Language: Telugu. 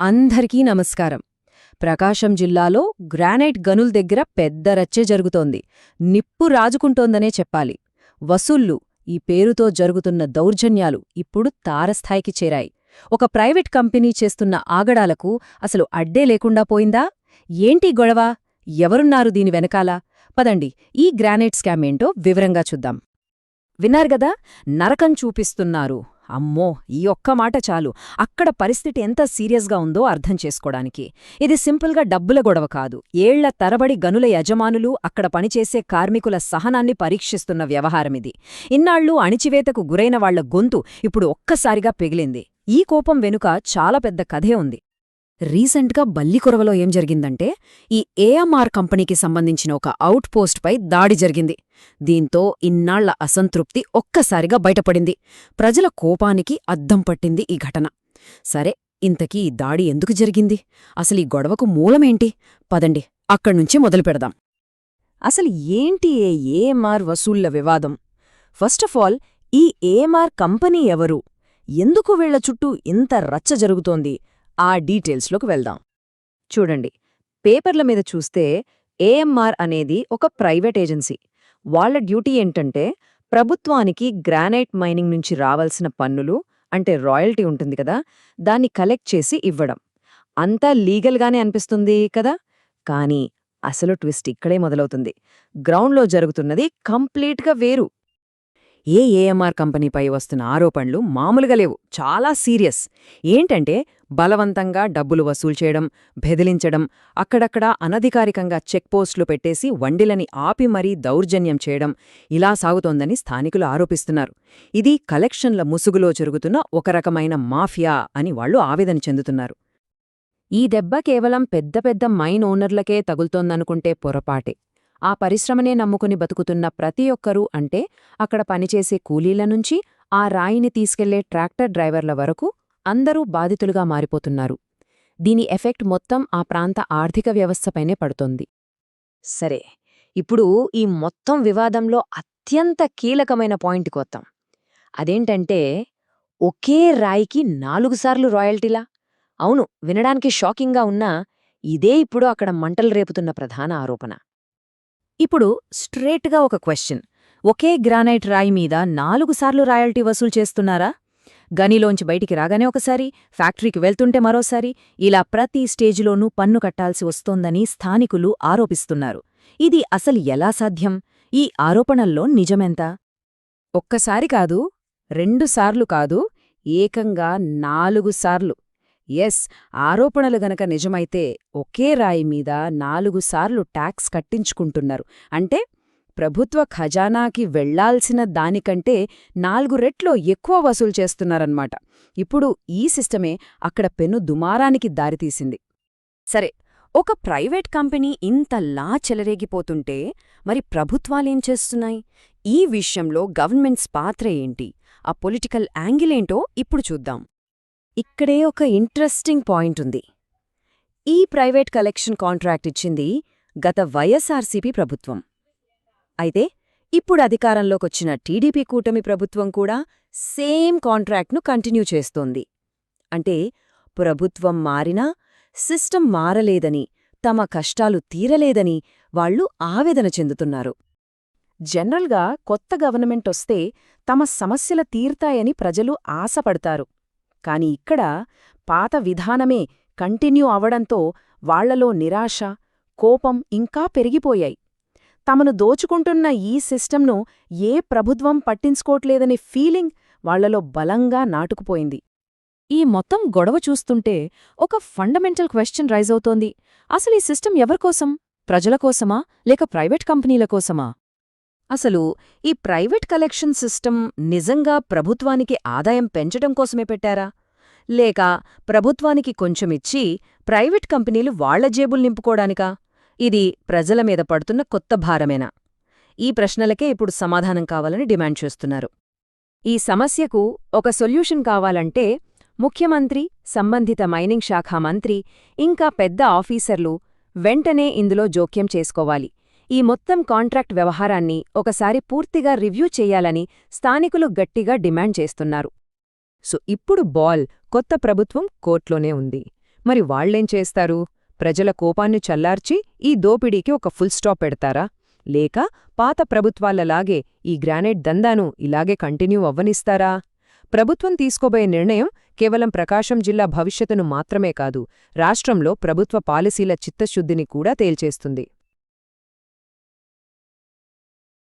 అందరికీ నమస్కారం. ప్రకాశం జిల్లాలో గ్రానైట్ గనుల దగ్గర పెద్ద రచ్చే జరుగుతోంది. నిప్పు రాజుకుంటోందనే చెప్పాలి. వసూళ్ళు ఈ పేరుతో జరుగుతున్న దౌర్జన్యాలు ఇప్పుడు తారస్థాయికి చేరాయి. ఒక ప్రైవేట్ కంపెనీ చేస్తున్న ఆగడాలకు అసలు అడ్డే లేకుండా పోయిందా? ఏంటి గొడవ? ఎవరున్నారు దీని వెనకాల? పదండి ఈ గ్రానైట్ స్కామ్ ఏంటో వివరంగా చూద్దాం. విన్నారు గదా? నరకం చూపిస్తున్నారు. అమ్మో ఈ ఒక్క మాట చాలు. అక్కడ పరిస్థితి ఎంత సీరియస్గా ఉందో అర్థం చేసుకోడానికి. ఇది సింపుల్గా డబ్బుల గొడవ కాదు. ఏళ్ళ తరబడి గనుల యజమానులు అక్కడ పనిచేసే కార్మికుల సహనాన్ని పరీక్షిస్తున్న వ్యవహారమిది ఇన్నాళ్ళు అణిచివేతకు గురైన వాళ్ళ గొంతు ఇప్పుడు ఒక్కసారిగా పెగిలింది. ఈ కోపం వెనుక చాలా పెద్ద కథే ఉంది. రీసెంట్గా బల్లికొరవలో ఏం జరిగిందంటే ఈ ఏఎంఆర్ కంపెనీకి సంబంధించిన ఒక అవుట్ పోస్ట్పై దాడి జరిగింది. దీంతో ఇన్నాళ్ళ అసంతృప్తి ఒక్కసారిగా బయటపడింది. ప్రజల కోపానికి అద్దం పట్టింది ఈ ఘటన. సరే ఇంతకీ ఈ దాడి ఎందుకు జరిగింది? అసలు ఈ గొడవకు మూలమేంటి? పదండి అక్కడ్నుంచి మొదలు పెడదాం. అసలు ఏంటి ఏ ఏఎంఆర్ వసూళ్ళ వివాదం? ఫస్ట్ ఆఫ్ ఆల్ ఈ ఏఎంఆర్ కంపెనీ ఎవరు? ఎందుకు వీళ్ళ చుట్టూ ఇంత రచ్చ జరుగుతోంది? ఆ డీటెయిల్స్లోకి వెళ్దాం. చూడండి పేపర్ల మీద చూస్తే ఏఎంఆర్ అనేది ఒక ప్రైవేట్ ఏజెన్సీ. వాళ్ళ డ్యూటీ ఏంటంటే ప్రభుత్వానికి గ్రానైట్ మైనింగ్ నుంచి రావాల్సిన పన్నులు అంటే రాయల్టీ ఉంటుంది కదా దాన్ని కలెక్ట్ చేసి ఇవ్వడం. అంతా లీగల్గానే అనిపిస్తుంది కదా కానీ అసలు ట్విస్ట్ ఇక్కడే మొదలవుతుంది. గ్రౌండ్లో జరుగుతున్నది కంప్లీట్గా వేరు. ఏ ఏఎంఆర్ కంపెనీపై వస్తున్న ఆరోపణలు మామూలుగా లేవు చాలా సీరియస్. ఏంటంటే బలవంతంగా డబ్బులు వసూలు చేయడం బెదిలించడం అక్కడక్కడ అనధికారికంగా చెక్ పోస్టులు పెట్టేసి వండిలని ఆపి మరీ దౌర్జన్యం చేయడం ఇలా సాగుతోందని స్థానికులు ఆరోపిస్తున్నారు. ఇది కలెక్షన్ల ముసుగులో జరుగుతున్న ఒక రకమైన మాఫియా అని వాళ్ళు ఆవేదన చెందుతున్నారు. ఈ దెబ్బ కేవలం పెద్ద పెద్ద మైన్ ఓనర్లకే తగులుతోందనుకుంటే పొరపాటే. ఆ పరిశ్రమనే నమ్ముకుని బతుకుతున్న ప్రతి ఒక్కరూ అంటే అక్కడ పనిచేసే కూలీల నుంచి ఆ రాయిని తీసుకెళ్ళే ట్రాక్టర్ డ్రైవర్ల వరకు అందరూ బాధితులుగా మారిపోతున్నారు. దీని ఎఫెక్ట్ మొత్తం ఆ ప్రాంత ఆర్థిక వ్యవస్థపైనే పడుతోంది. సరే ఇప్పుడు ఈ మొత్తం వివాదంలో అత్యంత కీలకమైన పాయింట్ కొత్తాం అదేంటంటే ఒకే రాయికి నాలుగుసార్లు రాయల్టీలా? అవును వినడానికి షాకింగ్గా ఉన్నా ఇదే ఇప్పుడు అక్కడ మంటలు రేపుతున్న ప్రధాన ఆరోపణ. ఇప్పుడు స్ట్రేట్గా ఒక క్వశ్చన్. ఒకే గ్రానైట్ రాయి మీద నాలుగుసార్లు రాయల్టీ వసూలు చేస్తున్నారా? గనిలోంచి బయటికి రాగానే ఒకసారి ఫ్యాక్టరీకి వెళ్తుంటే మరోసారి ఇలా ప్రతి స్టేజిలోనూ పన్ను కట్టాల్సి వస్తోందని స్థానికులు ఆరోపిస్తున్నారు. ఇది అసలు ఎలా సాధ్యం? ఈ ఆరోపణల్లో నిజమెంత? ఒక్కసారి కాదు రెండుసార్లు కాదు ఏకంగా నాలుగు సార్లు. ఎస్ ఆరోపణలు గనక నిజమైతే ఒకే రాయి మీద నాలుగుసార్లు ట్యాక్స్ కట్టించుకుంటున్నారు. అంటే ప్రభుత్వ ఖజానాకి వెళ్ళాల్సిన దానికంటే నాలుగు రెట్లో ఎక్కువ వసూలు చేస్తున్నారన్నమాట. ఇప్పుడు ఈ సిస్టమే అక్కడ పెను దుమారానికి దారితీసింది. సరే ఒక ప్రైవేట్ కంపెనీ ఇంతలా చెలరేగిపోతుంటే మరి ప్రభుత్వాలేం చేస్తున్నాయి? ఈ విషయంలో గవర్నమెంట్స్ పాత్ర ఏంటి? ఆ పొలిటికల్ యాంగిలేంటో ఇప్పుడు చూద్దాం. ఇక్కడే ఒక ఇంట్రెస్టింగ్ పాయింట్ ఉంది. ఈ ప్రైవేట్ కలెక్షన్ కాంట్రాక్ట్ ఇచ్చింది గత వైఎస్ఆర్సీపీ ప్రభుత్వం. అయితే ఇప్పుడు అధికారంలోకొచ్చిన టీడీపీ కూటమి ప్రభుత్వం కూడా సేమ్ కాంట్రాక్ట్ను కంటిన్యూ చేస్తోంది. అంటే ప్రభుత్వం మారినా సిస్టం మారలేదని తమ కష్టాలు తీరలేదని వాళ్ళు ఆవేదన చెందుతున్నారు. జనరల్గా కొత్త గవర్నమెంట్ వస్తే తమ సమస్యల తీర్తాయని ప్రజలు ఆశపడతారు. కాని ఇక్కడ పాత విధానమే కంటిన్యూ అవడంతో వాళ్ళలో నిరాశ కోపం ఇంకా పెరిగిపోయాయి. తమను దోచుకుంటున్న ఈ సిస్టంను ఏ ప్రభుత్వం పట్టించుకోట్లేదనే ఫీలింగ్ వాళ్ళలో బలంగా నాటుకుపోయింది. ఈ మొత్తం గొడవ చూస్తుంటే ఒక ఫండమెంటల్ క్వశ్చన్ రైజ్ అవుతోంది. అసలు ఈ సిస్టం ఎవరికోసం? ప్రజల కోసమా? లేక ప్రైవేట్ కంపెనీల కోసమా? అసలు ఈ ప్రైవేట్ కలెక్షన్ సిస్టమ్ నిజంగా ప్రభుత్వానికి ఆదాయం పెంచడం కోసమే పెట్టారా? లేక ప్రభుత్వానికి కొంచెమిచ్చి ప్రైవేట్ కంపెనీలు వాళ్ళ జేబులు నింపుకోడానికా? ఇది ప్రజల మీద పడుతున్న కొత్త భారమేనా? ఈ ప్రశ్నలకే ఇప్పుడు సమాధానం కావాలని డిమాండ్ చేస్తున్నారు. ఈ సమస్యకు ఒక సొల్యూషన్ కావాలంటే ముఖ్యమంత్రి సంబంధిత మైనింగ్ శాఖ మంత్రి ఇంకా పెద్ద ఆఫీసర్లు వెంటనే ఇందులో జోక్యం చేసుకోవాలి. ఈ మొత్తం కాంట్రాక్ట్ వ్యవహారాన్ని ఒకసారి పూర్తిగా రివ్యూ చెయ్యాలని స్థానికులు గట్టిగా డిమాండ్ చేస్తున్నారు. సో ఇప్పుడు బాల్ కొత్త ప్రభుత్వం కోర్ట్లోనే ఉంది. మరి వాళ్ళేం చేస్తారు? ప్రజల కోపాన్ని చల్లార్చి ఈ దోపిడీకి ఒక ఫుల్ స్టాప్ పెడతారా? లేక పాత ప్రభుత్వాలలాగే ఈ గ్రానైట్ దందాను ఇలాగే కంటిన్యూ అవ్వనిస్తారా? ప్రభుత్వం తీసుకోబోయే నిర్ణయం కేవలం ప్రకాశం జిల్లా భవిష్యత్తును మాత్రమే కాదు రాష్ట్రంలో ప్రభుత్వ పాలసీల చిత్తశుద్ధిని కూడా తేల్చేస్తుంది.